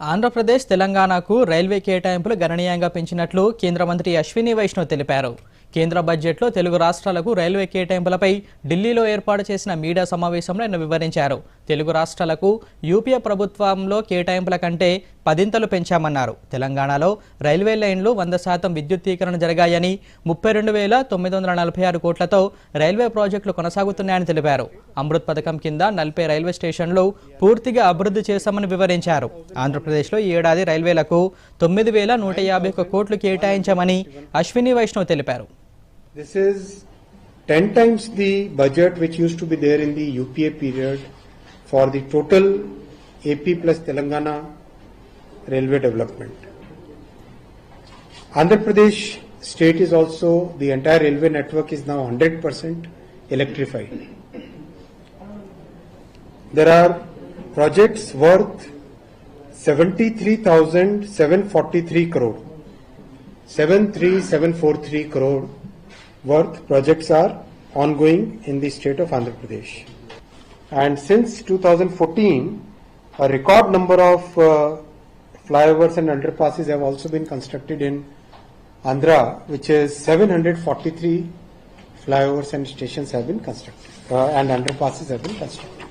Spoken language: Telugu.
ఆంధ్రప్రదేశ్ తెలంగాణకు రైల్వే కేటాయింపులు గణనీయంగా పెంచినట్లు కేంద్ర మంత్రి అశ్విని వైష్ణవ్ తెలిపారు. కేంద్ర బడ్జెట్లో తెలుగు రాష్ట్రాలకు రైల్వే కేటాయింపులపై ఢిల్లీలో ఏర్పాటు చేసిన మీడియా సమావేశంలో ఆయన వివరించారు. తెలుగు రాష్ట్రాలకు యూపీఏ ప్రభుత్వంలో కేటాయింపుల కంటే పదింతలు పెంచామన్నారు. తెలంగాణలో రైల్వే లైన్లు వంద శాతం విద్యుత్తీకరణ జరిగాయని ముప్పై రెండు వేల తొమ్మిది వందల నలభై ఆరు కోట్లతో రైల్వే ప్రాజెక్టులు కొనసాగుతున్నాయని తెలిపారు. అమృత్ పథకం కింద నలభై రైల్వే స్టేషన్లు పూర్తిగా అభివృద్ధి చేశామని వివరించారు. ఆంధ్రప్రదేశ్లో ఈ ఏడాది రైల్వేలకు తొమ్మిది వేల నూట యాభై ఒక్క కోట్లు కేటాయించామని అశ్విని వైష్ణవ్ తెలిపారు. This is 10 times the budget which used to be there in the UPA period for the total AP plus Telangana railway development. Andhra Pradesh state is also, the entire railway network is now 100% electrified. There are projects worth 73,743 crore. 73743 crore worth projects are ongoing in the state of Andhra Pradesh. And since 2014, a record number of uh, flyovers and underpasses have also been constructed in Andhra, which is 743 flyovers and stations have been constructed uh, and underpasses have been constructed.